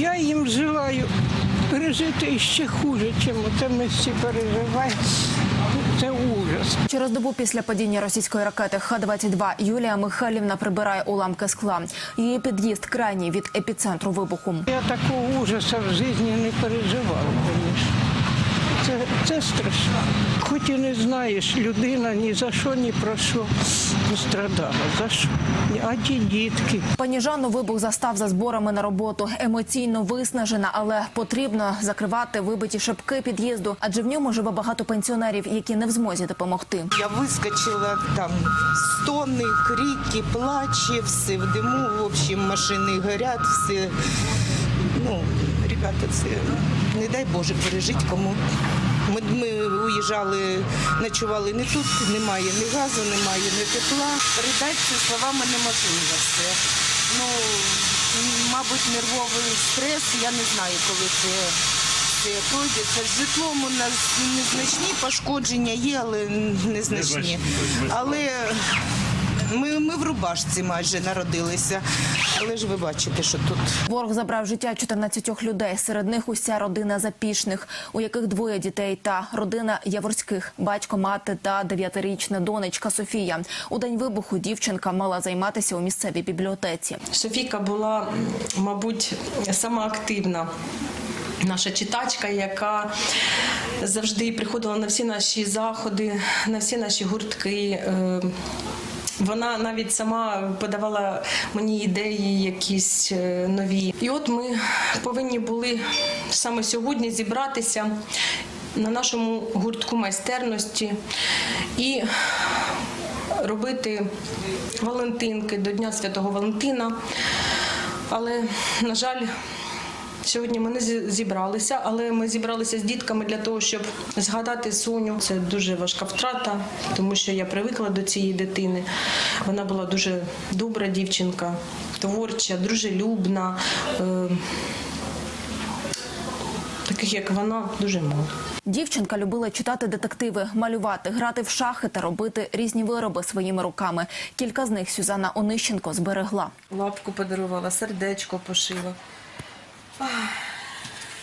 Я їм желаю пережити ще хуже, ніж це ми всі переживаємо. Це ужас. Через добу після падіння російської ракети Х-22 Юлія Михайлівна прибирає уламки скла. Її під'їзд крайній від епіцентру вибуху. Я такого ужасу в житті не переживала, звісно Це, це страшно. Хоч і не знаєш, людина ні за що, ні про що пострадала. За що? А ті дітки. Пані Жанну вибух застав за зборами на роботу. Емоційно виснажена, але потрібно закривати вибиті шибки під'їзду, адже в ньому живе багато пенсіонерів, які не в змозі допомогти. Я выскочила, там стоны, крики, плачи, все в дыму, в общем, машины горят, все. Ну, ребята, це не дай Боже пережити кому. Ми, ми уїжджали, ночували не тут, немає ні газу, немає ні тепла. Передати це словами неможливо все. Ну, мабуть, нервовий стрес, я не знаю, коли це, це пройдеться. З житлом у нас незначні пошкодження є, але незначні. Але ми, ми в рубашці майже народилися. Але ж ви бачите, що тут Ворог забрав життя 14 людей. Серед них уся родина запішних, у яких двоє дітей та родина Яворських, батько, мати та дев'ятирічна донечка Софія. У день вибуху дівчинка мала займатися у місцевій бібліотеці. Софійка була, мабуть, сама активна. Наша читачка, яка завжди приходила на всі наші заходи, на всі наші гуртки. Вона навіть сама подавала мені ідеї якісь е, нові. І от ми повинні були саме сьогодні зібратися на нашому гуртку майстерності і робити Валентинки до Дня Святого Валентина. Але, на жаль, сьогодні ми не зібралися, але ми зібралися з дітками для того, щоб згадати Соню. Це дуже важка втрата, тому що я привикла до цієї дитини. Вона була дуже добра дівчинка, творча, дружелюбна. Е, Таких як вона дуже мало. Дівчинка любила читати детективи, малювати, грати в шахи та робити різні вироби своїми руками. Кілька з них Сюзанна Онищенко зберегла. Лапку подарувала, сердечко пошила. Ах,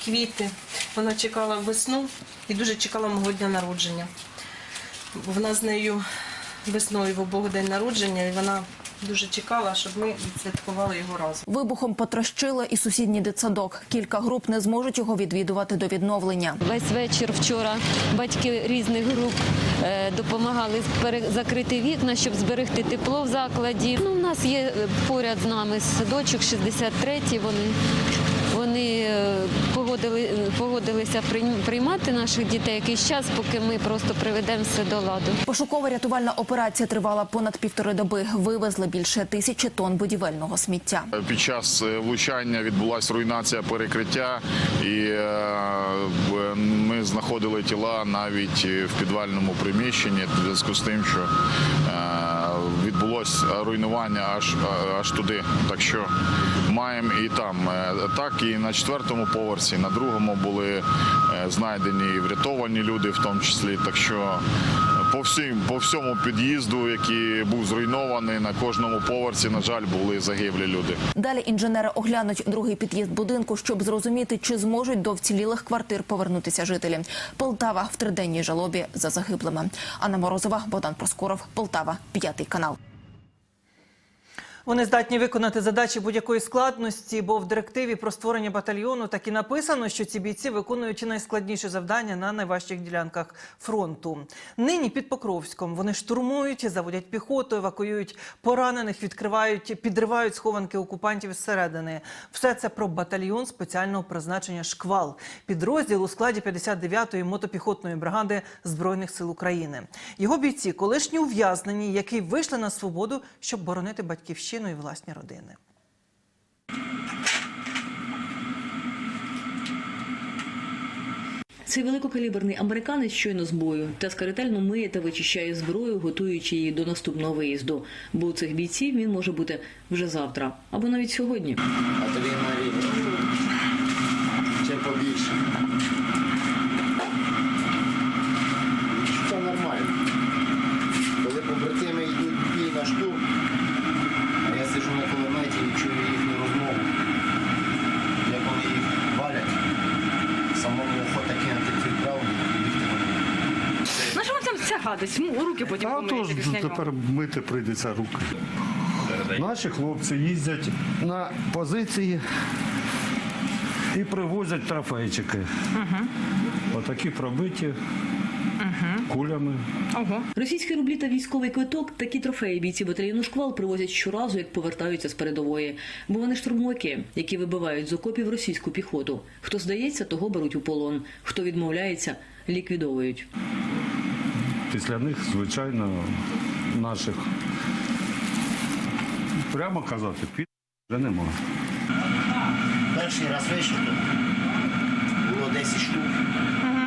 Квіти. Вона чекала весну і дуже чекала мого дня народження. Вона з нею весною в обох день народження, і вона дуже чекала, щоб ми відсвяткували його разом. Вибухом потрощило і сусідній дитсадок. Кілька груп не зможуть його відвідувати до відновлення. Весь вечір вчора батьки різних груп е, допомагали закрити вікна, щоб зберегти тепло в закладі. Ну, у нас є е, поряд з нами садочок 63-й. Вони, вони е, погодили, е, погодилися приймати наших дітей якийсь час, поки ми просто приведемо все до ладу. Пошукова рятувальна операція тривала понад півтори доби. Вивезли більше тисячі тонн будівельного сміття. Під час е, влучання відбулася руйнація перекриття, і ми знаходили тіла навіть в підвальному приміщенні в зв'язку з тим, що відбулось руйнування аж, аж туди. Так що маємо і там. Е, Так і на четвертому поверсі, на другому були е, знайдені врятовані люди, в тому числі. Так що по всім, по всьому під'їзду, який був зруйнований, на кожному поверсі, на жаль, були загиблі люди. Далі інженери оглянуть другий під'їзд будинку, щоб зрозуміти, чи зможуть до вцілілих квартир повернутися жителі. Полтава в триденній жалобі за загиблими. Анна Морозова, Богдан Проскоров, Полтава, п'ятий канал. Вони здатні виконати задачі будь-якої складності, бо в директиві про створення батальйону так і написано, що ці бійці виконують найскладніші завдання на найважчих ділянках фронту. Нині під Покровськом вони штурмують, заводять піхоту, евакуюють поранених, відкривають, підривають схованки окупантів зсередини. Все це про батальйон спеціального призначення «Шквал» – підрозділ у складі 59-ї мотопіхотної бригади збройних сил України. Його бійці колишні ув'язнені, які вийшли на свободу, щоб боронити батьківщину і власні родини. Цей великокаліберний американець щойно з бою та скарительно миє та вичищає зброю, готуючи її до наступного виїзду. Бо у цих бійців він може бути вже завтра або навіть сьогодні. А тобі Марія. Чим побільше. Це нормально. Коли побратими йдуть в бій на штурм, а я сиджу на кулеметі і чую їхню розмову. Я коли гадость. Ну, руки потім А помиєте то ж після нього. тепер мити прийдеться руки. Наші хлопці їздять на позиції і привозять трофейчики. Отакі пробиті кулями. Ого. Російські рублі та військовий квиток такі трофеї бійці батальйону шквал привозять щоразу, як повертаються з передової. Бо вони штурмовики, які вибивають з окопів російську піхоту. Хто здається, того беруть у полон. Хто відмовляється, ліквідовують. Після них, звичайно, наших. Прямо казати, під вже немає. Перший раз вийшли. Було 10 штук.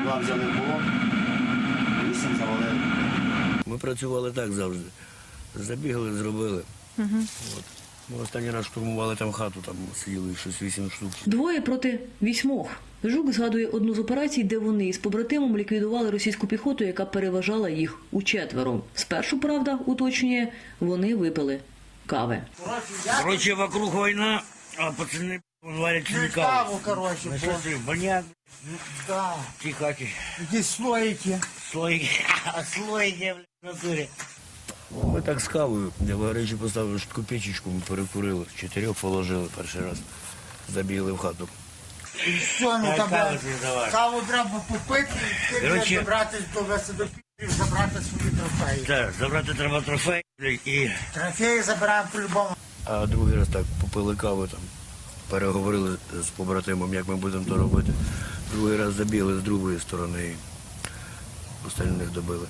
Два взяли в полон, вісім завалили. Ми працювали так завжди. Забігали, зробили. От. Ми останній раз штурмували там хату, там сиділи щось вісім штук. Двоє проти вісьмох. Жук згадує одну з операцій, де вони із побратимом ліквідували російську піхоту, яка переважала їх у четверо. Спершу, правда, уточнює, вони випили кави. Короче, вокруг війна, а пацани варять собі каву. короче, Ну баняк, да. ті хаті. Якісь слоїки. Слої, слої, в натурі. Ми так з кавою, де в гаражі поставили таку печечку, ми перекурили. Чотирьох положили перший раз. Забігли в хату. І все, ну там каву треба попити, і ти Короче. вже добратися до веселопілів, забрати свої трофеї. Так, забрати треба трофей блядь, і Трофеї забираємо по-любому. А другий раз так попили каву там, переговорили з побратимом, як ми будемо то робити. Другий раз забігли з другої сторони і остальних добили.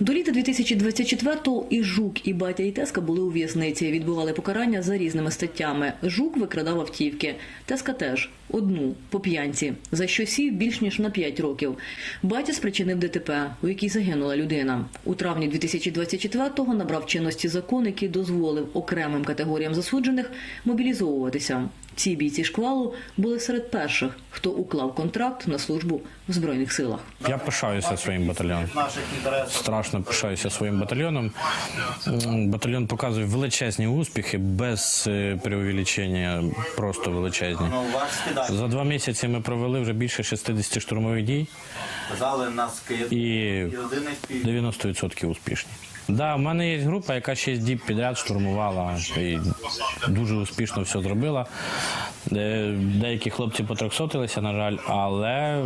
До літа 2024-го і Жук, і батя і Теска були у в'язниці. Відбували покарання за різними статтями. Жук викрадав автівки. Теска теж одну по п'янці, за що сів більш ніж на 5 років. Батя спричинив ДТП, у якій загинула людина. У травні 2024-го набрав чинності закон, який дозволив окремим категоріям засуджених мобілізовуватися. Ці бійці шквалу були серед перших, хто уклав контракт на службу в збройних силах. Я пишаюся своїм батальйоном. Страшно пишаюся своїм батальйоном. Батальйон показує величезні успіхи без е, преувеличення, просто величезні. За два місяці ми провели вже більше 60 штурмових дій і 90% успішні. Да, в мене є група, яка 6 діб підряд штурмувала і дуже успішно все зробила. Де- Деякі хлопці потрьохсотилися, на жаль, але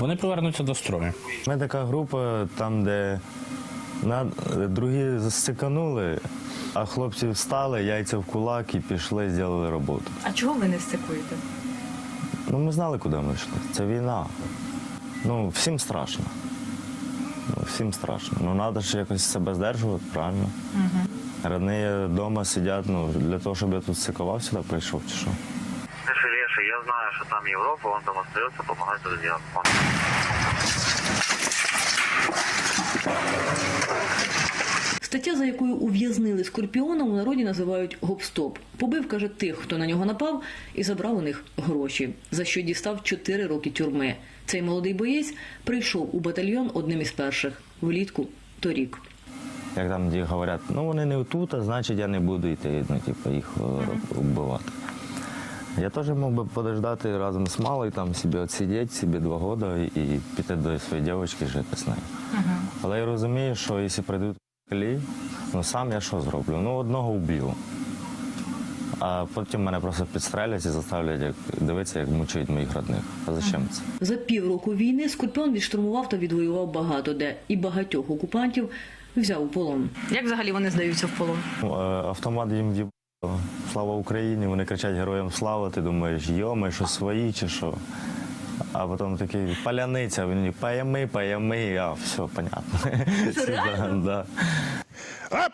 вони повернуться до строю. Ми така група, там, де на, другі застиканули, а хлопці встали, яйця в кулак і пішли, зробили роботу. А чого ви не встикуєте? Ну, ми знали, куди ми йшли. Це війна. Ну, всім страшно. Ну, всім страшно. Ну, треба ж якось себе здержувати, правильно? Угу. Родні вдома сидять, ну, для того, щоб я тут стикував сюди прийшов, чи що? Леша, я знаю, що там Європа, він там остається, допомагає друзям. Стаття, за якою ув'язнили Скорпіона, у народі називають гопстоп. Побив, каже, тих, хто на нього напав, і забрав у них гроші, за що дістав 4 роки тюрми. Цей молодий боєць прийшов у батальйон одним із перших влітку торік. Як там говорять, ну вони не тут, а значить я не буду йти, ну, типу, їх е, вбивати. Я теж мог би подождати разом з малою, там собі відсидіти собі два роки і, і піти до своєї дівчинки жити з нею. Але я розумію, що якщо прийдуть колії, ну сам я що зроблю? Ну, одного вб'ю. А потім мене просто підстрелять і заставлять як, дивитися, як мучують моїх родних. А зачем це? За півроку війни Скорпіон відштурмував та відвоював багато де і багатьох окупантів взяв у полон. Як взагалі вони здаються в полон? Е, Автомат їм в'їбало. Слава Україні! Вони кричать героям слава. Ти думаєш, йоми, що свої чи що. А потім такий паляниця, він паями, паями, а все, понятно. Да, да.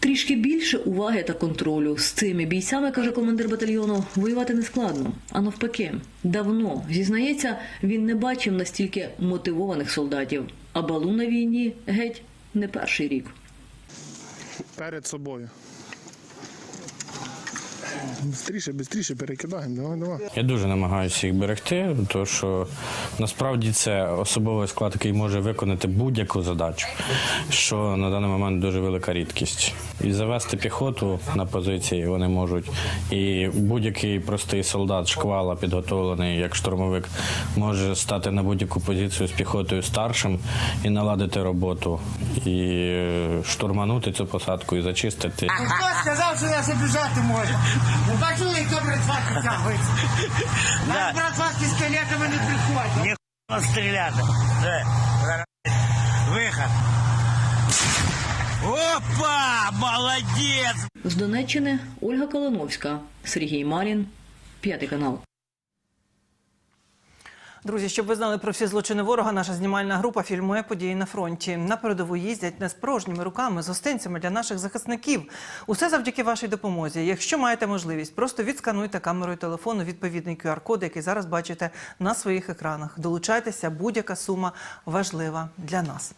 Трішки більше уваги та контролю з цими бійцями, каже командир батальйону, воювати не складно. А навпаки, давно зізнається, він не бачив настільки мотивованих солдатів. А балу на війні геть не перший рік. Перед собою. Бистріше, бистріше перекидаємо. Давай, давай. Я дуже намагаюся їх берегти, тому що насправді це особовий склад, який може виконати будь-яку задачу, що на даний момент дуже велика рідкість. І завести піхоту на позиції вони можуть. І будь-який простий солдат шквала, підготовлений як штурмовик, може стати на будь-яку позицію з піхотою старшим і наладити роботу, і штурманути цю посадку і зачистити. Хто сказав, що нас обіжати може? Ну бачили, хто братва підтягується? Нас братва з пістолетами не приходить. Ніхуя стріляти. Виход. Опа! Молодець! З Донеччини Ольга Калиновська, Сергій Марін, п'ятий канал. Друзі, щоб ви знали про всі злочини ворога, наша знімальна група фільмує події на фронті. На передову їздять не з порожніми руками, з гостинцями для наших захисників. Усе завдяки вашій допомозі. Якщо маєте можливість, просто відскануйте камерою телефону відповідний QR-код, який зараз бачите на своїх екранах. Долучайтеся, будь-яка сума важлива для нас.